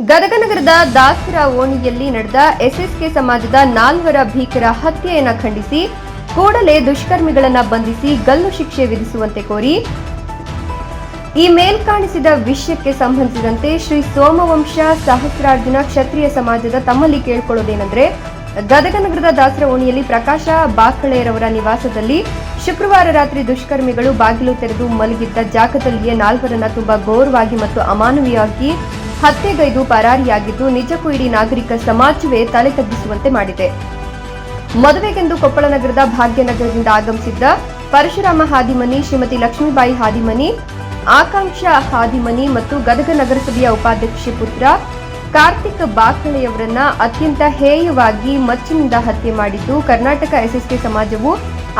ಗದಗ ನಗರದ ದಾಸರ ಓಣಿಯಲ್ಲಿ ನಡೆದ ಎಸ್ಎಸ್ಕೆ ಸಮಾಜದ ನಾಲ್ವರ ಭೀಕರ ಹತ್ಯೆಯನ್ನು ಖಂಡಿಸಿ ಕೂಡಲೇ ದುಷ್ಕರ್ಮಿಗಳನ್ನ ಬಂಧಿಸಿ ಗಲ್ಲು ಶಿಕ್ಷೆ ವಿಧಿಸುವಂತೆ ಕೋರಿ ಈ ಮೇಲ್ಕಾಣಿಸಿದ ವಿಷಯಕ್ಕೆ ಸಂಬಂಧಿಸಿದಂತೆ ಶ್ರೀ ಸೋಮವಂಶ ಸಹಸ್ರಾರ್ಜುನ ಕ್ಷತ್ರಿಯ ಸಮಾಜದ ತಮ್ಮಲ್ಲಿ ಕೇಳಿಕೊಳ್ಳೋದೇನೆಂದರೆ ಗದಗ ನಗರದ ದಾಸರ ಓಣಿಯಲ್ಲಿ ಪ್ರಕಾಶ ಬಾಕಳೆಯರವರ ನಿವಾಸದಲ್ಲಿ ಶುಕ್ರವಾರ ರಾತ್ರಿ ದುಷ್ಕರ್ಮಿಗಳು ಬಾಗಿಲು ತೆರೆದು ಮಲಗಿದ್ದ ಜಾಗದಲ್ಲಿಯೇ ನಾಲ್ವರನ್ನ ತುಂಬಾ ಘೋರವಾಗಿ ಮತ್ತು ಅಮಾನವೀಯವಾಗಿ ಹತ್ಯೆಗೈದು ಪರಾರಿಯಾಗಿದ್ದು ನಿಜಕ್ಕೂ ಇಡೀ ನಾಗರಿಕ ಸಮಾಜವೇ ತಲೆ ತಗ್ಗಿಸುವಂತೆ ಮಾಡಿದೆ. ಮದುವೆಗೆಂದು ಕೊಪ್ಪಳ ನಗರದ ಭಾಗ್ಯನಗರದಿಂದ ಆಗಮಿಸಿದ್ದ ಪರಶುರಾಮ ಹಾದಿಮನಿ, ಶ್ರೀಮತಿ ಲಕ್ಷ್ಮೀಬಾಯಿ ಹಾದಿಮನಿ, ಆಕಾಂಕ್ಷಾ ಹಾದಿಮನಿ ಮತ್ತು ಗದಗ ನಗರಸಭೆಯ ಉಪಾಧ್ಯಕ್ಷೆ ಪುತ್ರ ಕಾರ್ತಿಕ್ ಬಾಕಳೆಯವರನ್ನ ಅತ್ಯಂತ ಹೇಯವಾಗಿ ಮಚ್ಚಿನಿಂದ ಹತ್ಯೆ ಮಾಡಿದ್ದು ಕರ್ನಾಟಕ ಎಸ್ಎಸ್ಕೆ ಸಮಾಜವು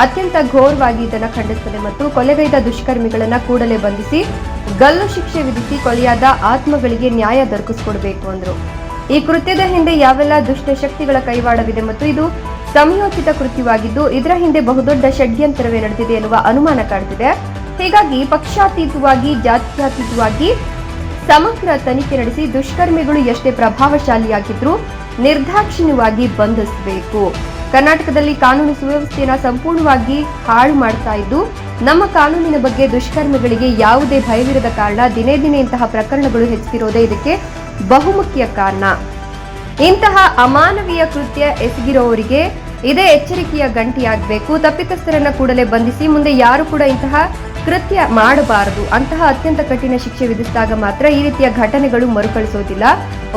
ಅತ್ಯಂತ ಘೋರವಾಗಿ ಇದನ್ನು ಖಂಡಿಸುತ್ತದೆ ಮತ್ತು ಕೊಲೆಗೈದ ದುಷ್ಕರ್ಮಿಗಳನ್ನು ಕೂಡಲೇ ಬಂಧಿಸಿ ಗಲ್ಲು ಶಿಕ್ಷೆ ವಿಧಿಸಿ ಕೊಲೆಯಾದ ಆತ್ಮಗಳಿಗೆ ನ್ಯಾಯ ದೊರಕಿಸಿಕೊಡಬೇಕು ಅಂದರು. ಈ ಕೃತ್ಯದ ಹಿಂದೆ ಯಾವೆಲ್ಲ ದುಷ್ಟ ಶಕ್ತಿಗಳ ಕೈವಾಡವಿದೆ ಮತ್ತು ಇದು ಸಂಯೋಚಿತ ಕೃತ್ಯವಾಗಿದ್ದು, ಇದರ ಹಿಂದೆ ಬಹುದೊಡ್ಡ ಷಡ್ಯಂತರವೇ ನಡೆದಿದೆ ಎನ್ನುವ ಅನುಮಾನ ಕಾಡುತ್ತಿದೆ ಹೀಗಾಗಿ ಪಕ್ಷಾತೀತವಾಗಿ, ಜಾತ್ಯಾತೀತವಾಗಿ ಸಮಗ್ರ ತನಿಖೆ ನಡೆಸಿ ದುಷ್ಕರ್ಮಿಗಳು ಎಷ್ಟೇ ಪ್ರಭಾವಶಾಲಿಯಾಗಿದ್ರೂ ನಿರ್ದಾಕ್ಷಿಣ್ಯವಾಗಿ ಬಂಧಿಸಬೇಕು. ಕರ್ನಾಟಕದಲ್ಲಿ ಕಾನೂನು ಸುವ್ಯವಸ್ಥೆಯನ್ನು ಸಂಪೂರ್ಣವಾಗಿ ಹಾಳು ಮಾಡ್ತಾ ಇದ್ದು, ನಮ್ಮ ಕಾನೂನಿನ ಬಗ್ಗೆ ದುಷ್ಕರ್ಮಿಗಳಿಗೆ ಯಾವುದೇ ಭಯವಿರದ ಕಾರಣ ದಿನೇ ದಿನೇ ಇಂತಹ ಪ್ರಕರಣಗಳು ಹೆಚ್ಚುತ್ತಿರೋದೇ ಇದಕ್ಕೆ ಬಹುಮುಖ್ಯ ಕಾರಣ. ಇಂತಹ ಅಮಾನವೀಯ ಕೃತ್ಯ ಎಸಗಿರುವವರಿಗೆ ಇದೇ ಎಚ್ಚರಿಕೆಯ ಗಂಟಿಯಾಗಬೇಕು. ತಪ್ಪಿತಸ್ಥರನ್ನ ಕೂಡಲೇ ಬಂಧಿಸಿ, ಮುಂದೆ ಯಾರು ಕೂಡ ಇಂತಹ ಕೃತ್ಯ ಮಾಡಬಾರದು. ಅಂತಹ ಅತ್ಯಂತ ಕಠಿಣ ಶಿಕ್ಷೆ ವಿಧಿಸಿದಾಗ ಮಾತ್ರ ಈ ರೀತಿಯ ಘಟನೆಗಳು ಮರುಕಳಿಸೋದಿಲ್ಲ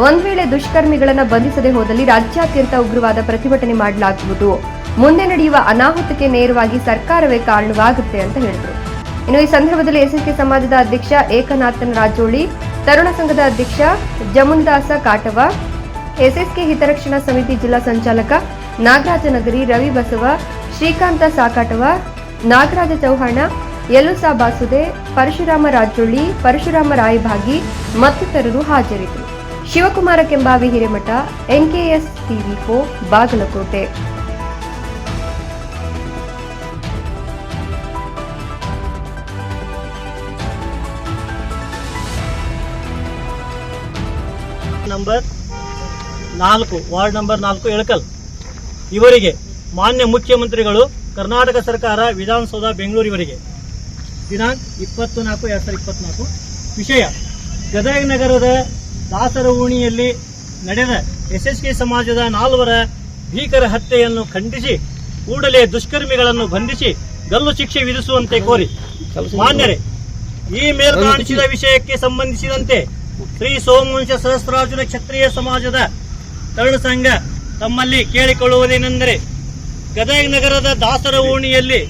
ಒಂದ್ ವೇಳೆ ದುಷ್ಕರ್ಮಿಗಳನ್ನು ಬಂಧಿಸದೆ ಹೋದಲ್ಲಿ ರಾಜ್ಯಾದ್ಯಂತ ಉಗ್ರವಾದ ಪ್ರತಿಭಟನೆ ಮಾಡಲಾಗುವುದು. ಮುಂದೆ ನಡೆಯುವ ಅನಾಹುತಕ್ಕೆ ನೇರವಾಗಿ ಸರ್ಕಾರವೇ ಕಾರಣವಾಗುತ್ತೆ ಅಂತ ಹೇಳಿದರು. ಇನ್ನು ಈ ಸಂದರ್ಭದಲ್ಲಿ ಎಸ್ಎಸ್ಕೆ ಸಮಾಜದ ಅಧ್ಯಕ್ಷ ಏಕನಾಥನ್ ರಾಜೋಳಿ, ತರುಣ ಸಂಘದ ಅಧ್ಯಕ್ಷ ಜಮುನ್ದಾಸ ಕಾಟವ, ಎಸ್ಎಸ್ಕೆ ಹಿತರಕ್ಷಣಾ ಸಮಿತಿ ಜಿಲ್ಲಾ ಸಂಚಾಲಕ ನಾಗರಾಜನಗರಿ, ರವಿ ಬಸವ, ಶ್ರೀಕಾಂತ ಸಾಕಾಟವ, ನಾಗರಾಜ ಚೌಹಾಣ ಯಲುಸಾ ಬಾಸುದೆ, ಪರಶುರಾಮ ರಾಜೊಳ್ಳಿ ಪರಶುರಾಮ ರಾಯಭಾಗಿ ಮತ್ತಿತರರು ಹಾಜರಿದ್ದರು. ಶಿವಕುಮಾರ ಕೆಂಬಾವಿ ಹಿರೇಮಠ, ಎನ್ಕೆಎಸ್ ಟಿವಿ ಕೋ ಬಾಗಲಕೋಟೆ. ನಂಬರ್ ನಾಲ್ಕು, ವಾರ್ಡ್ ನಂಬರ್ ನಾಲ್ಕು, ಎಳಕಲ್. ಇವರಿಗೆ ಮಾನ್ಯ ಮುಖ್ಯಮಂತ್ರಿಗಳು, ಕರ್ನಾಟಕ ಸರ್ಕಾರ, ವಿಧಾನಸೌಧ, ಬೆಂಗಳೂರು ಇವರಿಗೆ. ದಿನಾಂಕ ಇಪ್ಪತ್ತು ನಾಲ್ಕು ಎರಡ್ ಸಾವಿರದ ಇಪ್ಪತ್ನಾಲ್ಕು. ವಿಷಯ ಗದಗ ನಗರದ ದಾಸರ ಓಣಿಯಲ್ಲಿ ನಡೆದ ಎಸ್ಎಸ್ಕೆ ಸಮಾಜದ ನಾಲ್ವರ ಭೀಕರ ಹತ್ಯೆಯನ್ನು ಖಂಡಿಸಿ ಕೂಡಲೇ ದುಷ್ಕರ್ಮಿಗಳನ್ನು ಬಂಧಿಸಿ ಗಲ್ಲು ಶಿಕ್ಷೆ ವಿಧಿಸುವಂತೆ ಕೋರಿ. ಮಾನ್ಯರೇ ಈ ಮೇಲ್ಕಾಣಿಸಿದ ವಿಷಯಕ್ಕೆ ಸಂಬಂಧಿಸಿದಂತೆ ಶ್ರೀ ಸೋಮವಂಶ ಸಹಸ್ರಾರ್ಜುನ ಕ್ಷತ್ರಿಯ ಸಮಾಜದ ತರುಣ ಸಂಘ ತಮ್ಮಲ್ಲಿ ಕೇಳಿಕೊಳ್ಳುವುದೇನೆಂದರೆ ಗದಗ ನಗರದ ದಾಸರ ಓಣಿಯಲ್ಲಿ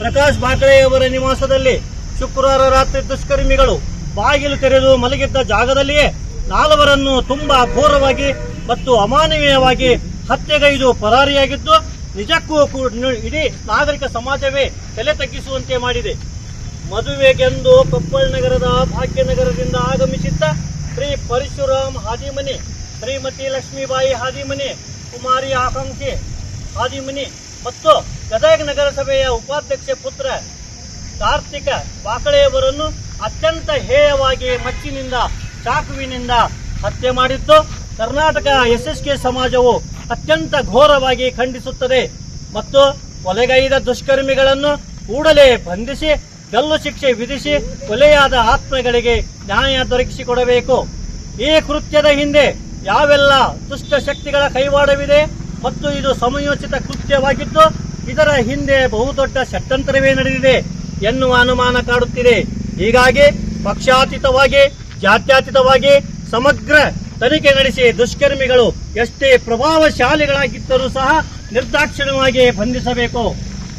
ಪ್ರಕಾಶ್ ಬಾಕಳೆಯವರ ನಿವಾಸದಲ್ಲಿ ಶುಕ್ರವಾರ ರಾತ್ರಿ ದುಷ್ಕರ್ಮಿಗಳು ಬಾಗಿಲು ತೆರೆದು ಮಲಗಿದ್ದ ಜಾಗದಲ್ಲಿಯೇ ನಾಲ್ವರನ್ನು ತುಂಬಾ ಘೋರವಾಗಿ ಮತ್ತು ಅಮಾನವೀಯವಾಗಿ ಹತ್ಯೆಗೈದು ಪರಾರಿಯಾಗಿದ್ದು, ನಿಜಕ್ಕೂ ಕೂಡ ಇಡೀ ನಾಗರಿಕ ಸಮಾಜವೇ ತಲೆ ತಗ್ಗಿಸುವಂತೆ ಮಾಡಿದೆ. ಮದುವೆಗೆಂದು ಕೊಪ್ಪಳ ನಗರದ ಭಾಗ್ಯನಗರದಿಂದ ಆಗಮಿಸಿದ್ದ ಶ್ರೀ ಪರಶುರಾಮ್ ಹಾದಿಮನಿ, ಶ್ರೀಮತಿ ಲಕ್ಷ್ಮೀಬಾಯಿ ಹಾದಿಮನಿ, ಕುಮಾರಿ ಆಕಾಂಕ್ಷಿ ಹಾದಿಮನಿ ಮತ್ತು ಗದಗ ನಗರಸಭೆಯ ಉಪಾಧ್ಯಕ್ಷ ಪುತ್ರ ಕಾರ್ತಿಕ ಬಾಕಳೆಯವರನ್ನು ಅತ್ಯಂತ ಹೇಯವಾಗಿ ಮಚ್ಚಿನಿಂದ, ಚಾಕುವಿನಿಂದ ಹತ್ಯೆ ಮಾಡಿದ್ದು, ಕರ್ನಾಟಕ ಎಸ್ಎಸ್ಕೆ ಸಮಾಜವು ಅತ್ಯಂತ ಘೋರವಾಗಿ ಖಂಡಿಸುತ್ತದೆ ಮತ್ತು ಕೊಲೆಗೈದ ದುಷ್ಕರ್ಮಿಗಳನ್ನು ಕೂಡಲೇ ಬಂಧಿಸಿ, ಗಲ್ಲು ಶಿಕ್ಷೆ ವಿಧಿಸಿ, ಕೊಲೆಯಾದ ಆತ್ಮಗಳಿಗೆ ನ್ಯಾಯ ದೊರಕಿಸಿಕೊಡಬೇಕು. ಈ ಕೃತ್ಯದ ಹಿಂದೆ ಯಾವೆಲ್ಲ ದುಷ್ಟ ಶಕ್ತಿಗಳ ಕೈವಾಡವಿದೆ? ಮತ್ತು ಇದು ಸಮಯೋಚಿತ ಕೃತ್ಯವಾಗಿದ್ದು ಇದರ ಹಿಂದೆ ಬಹುದೊಡ್ಡ ಷಟ್ಟಂತರವೇ ನಡೆದಿದೆ ಎನ್ನುವ ಅನುಮಾನ ಕಾಡುತ್ತಿದೆ. ಹೀಗಾಗಿ ಪಕ್ಷಾತೀತವಾಗಿ, ಜಾತ್ಯಾತೀತವಾಗಿ ಸಮಗ್ರ ತನಿಖೆ ನಡೆಸಿ ದುಷ್ಕರ್ಮಿಗಳು ಎಷ್ಟೇ ಪ್ರಭಾವಶಾಲಿಗಳಾಗಿದ್ದರೂ ಸಹ ನಿರ್ದಾಕ್ಷಿಣ್ಯವಾಗಿ ಬಂಧಿಸಬೇಕು.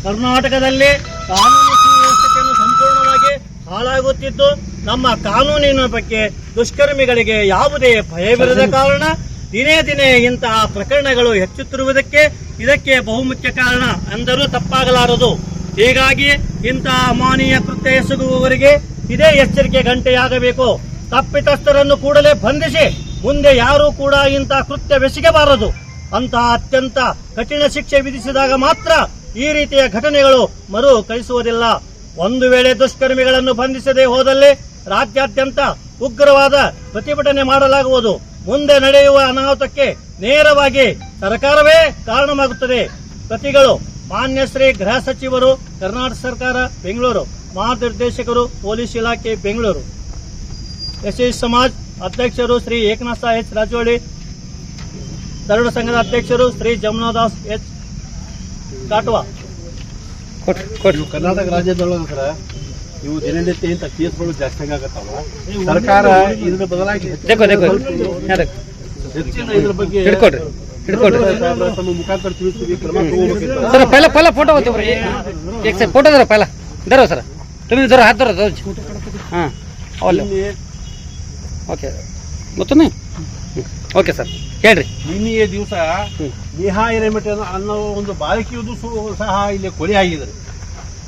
ಕರ್ನಾಟಕದಲ್ಲಿ ಕಾನೂನು ಸುವ್ಯವಸ್ಥೆಯನ್ನು ಸಂಪೂರ್ಣವಾಗಿ ಹಾಳಾಗುತ್ತಿದ್ದು ನಮ್ಮ ಕಾನೂನಿನ ಬಗ್ಗೆ ದುಷ್ಕರ್ಮಿಗಳಿಗೆ ಯಾವುದೇ ಭಯವಿರದ ಕಾರಣ ದಿನೇ ದಿನೇ ಇಂತಹ ಪ್ರಕರಣಗಳು ಹೆಚ್ಚುತ್ತಿರುವುದಕ್ಕೆ ಇದಕ್ಕೆ ಬಹುಮುಖ್ಯ ಕಾರಣ ಎಂದರೂ ತಪ್ಪಾಗಲಾರದು. ಹೀಗಾಗಿ ಇಂತಹ ಅಮಾನೀಯ ಕೃತ್ಯ ಎಸಗುವವರಿಗೆ ಇದೇ ಎಚ್ಚರಿಕೆ ಗಂಟೆಯಾಗಬೇಕು. ತಪ್ಪಿತಸ್ಥರನ್ನು ಕೂಡಲೇ ಬಂಧಿಸಿ, ಮುಂದೆ ಯಾರೂ ಕೂಡ ಇಂತಹ ಕೃತ್ಯವೆಸಗಬಾರದು ಅಂತಹ ಅತ್ಯಂತ ಕಠಿಣ ಶಿಕ್ಷೆ ವಿಧಿಸಿದಾಗ ಮಾತ್ರ ಈ ರೀತಿಯ ಘಟನೆಗಳು ಮರು ಕಳಿಸುವುದಿಲ್ಲ. ಒಂದು ವೇಳೆ ದುಷ್ಕರ್ಮಿಗಳನ್ನು ಬಂಧಿಸದೆ ಹೋದಲ್ಲಿ ರಾಜ್ಯಾದ್ಯಂತ ಉಗ್ರವಾದ ಪ್ರತಿಭಟನೆ ಮಾಡಲಾಗುವುದು. ಮುಂದೆ ನಡೆಯುವ ಅನಾಹುತಕ್ಕೆ ನೇರವಾಗಿ ಸರ್ಕಾರವೇ ಕಾರಣವಾಗುತ್ತದೆ. ಪ್ರತಿಗಳು ಮಾನ್ಯ ಶ್ರೀ ಗೃಹ ಸಚಿವರು ಕರ್ನಾಟಕ ಸರ್ಕಾರ ಬೆಂಗಳೂರು ಮಹಾನಿರ್ದೇಶಕರು ಪೊಲೀಸ್ ಇಲಾಖೆ ಬೆಂಗಳೂರು. ಎಸ್ ಎಸ್ ಸಮಾಜ್ ಅಧ್ಯಕ್ಷರು ಶ್ರೀ ಏಕನಾಥ ಎಚ್ ರಾಜೋಳಿ ತರುಣ ಸಂಘದ ಅಧ್ಯಕ್ಷರು ಶ್ರೀ ಜಮುನಾದಾಸ್ ಎಚ್ ಕಾಟ್ವಾ. ಕರ್ನಾಟಕ ರಾಜ್ಯದೊಳಗ ಇವು ದಿನನಿತ್ಯ ಜಾಸ್ತಿ ಸರ್ಕಾರ ಇದ್ರ ಬದಲಾಗಿ ಹೆಚ್ಚಿನ ಇದ್ರ ಬಗ್ಗೆ ಹಿಡ್ಕೊಡ್ರಿ ಮುಖಾಂತರ ಫೋಟೋ ಫೋಟೋ ದರ ಸರ್ ಹಾಂ ಓಕೆ. ಓಕೆ ಸರ್ ಹೇಳ್ರಿ. ನಿನ್ನೆಯ ದಿವಸ ನೇಹಾ ಹಿರೇಮಠ ಅನ್ನೋ ಒಂದು ಬಾಲಕಿಯದು ಸಹ ಇಲ್ಲಿ ಕೊಲೆ ಆಗಿದ್ದಾರೆ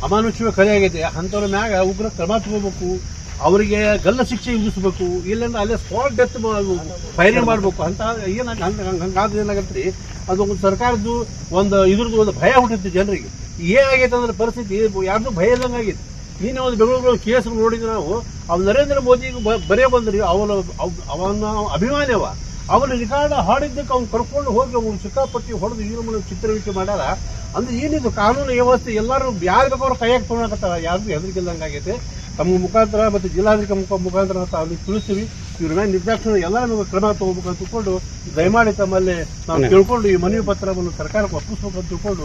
ಅಮಾನುಷ್ಯ ಕಲೆ ಆಗೈತೆ ಅಂಥವ್ರ ಮ್ಯಾಗ ಉಗ್ರ ಕ್ರಮ ತಗೋಬೇಕು. ಅವರಿಗೆ ಗಲ್ಲ ಶಿಕ್ಷೆ ವಿಧಿಸಬೇಕು. ಇಲ್ಲಂದ್ರೆ ಅಲ್ಲೇ ಸ್ಪಾಟ್ ಡೆತ್ ಫೈರಿಂಗ್ ಮಾಡಬೇಕು. ಅಂತ ಏನ ಹಂಗಾದ್ರೆ ಏನಾಗತ್ತೆ? ಅದು ಒಂದು ಸರ್ಕಾರದ್ದು ಒಂದು ಇದ್ರದ್ದು ಒಂದು ಭಯ ಹುಟ್ಟಿತ್ತು ಜನರಿಗೆ. ಏನಾಗೈತೆ ಅಂದ್ರೆ ಪರಿಸ್ಥಿತಿ? ಯಾರ್ದು ಭಯ ಇಲ್ಲಂಗೆ ಆಗೈತೆ. ನಿನ್ನೆ ಒಂದು ಬೆಂಗಳೂರು ಕೇಸ್ ನೋಡಿದ್ರೆ ನಾವು ಅವ್ನು ನರೇಂದ್ರ ಮೋದಿ ಬರೇ ಬಂದ್ರಿ. ಅವನ ಅವ್- ಅವನ ಅಭಿಮಾನಿ ಅವ ಅವನ ರಿಕಾರ್ಡ್ ಹಾಡಿದ್ದಕ್ಕೆ ಅವ್ನು ಕರ್ಕೊಂಡು ಹೋಗಿ ಅವ್ನು ಸಿಕ್ಕಾಪಟ್ಟಿ ಹೊಡೆದು ಈ ಮನೆ ಚಿತ್ರವಿಟ್ಟು ಮಾಡ್ಯಾರ. ಅಂದ್ರೆ ಏನಿದು ಕಾನೂನು ವ್ಯವಸ್ಥೆ ಎಲ್ಲರೂ ಯಾರು ಬೇಕಾದ್ರೂ ಕೈಯಾಗಿ ತೊಗೊಳಕತ್ತಾರ ಯಾರಿಗೂ ಹೆದರಿಕಿಲ್ಲಂಗೆ ಆಗೈತೆ. ತಮ್ಮ ಮುಖಾಂತರ ಮತ್ತು ಜಿಲ್ಲಾಧಿಕಾರಿ ಮುಖ ಮುಖಾಂತರ ಅಂತ ಅವ್ರಿಗೆ ತಿಳಿಸ್ತೀವಿ. ಇವ್ರ ಮೇಲೆ ನಿರ್ದಾಕ್ಷಿಣ್ಯ ಎಲ್ಲ ನಮಗೆ ಕ್ರಮ ತಗೋಬೇಕಂತ ತಿಳ್ಕೊಂಡು ದಯಮಾಡಿ ತಮ್ಮಲ್ಲಿ ನಾವು ತಿಳ್ಕೊಂಡು ಈ ಮನವಿ ಪತ್ರವನ್ನು ಸರ್ಕಾರಕ್ಕೆ ಒಪ್ಪಿಸ್ಬೇಕಂತ ತಿಳ್ಕೊಂಡು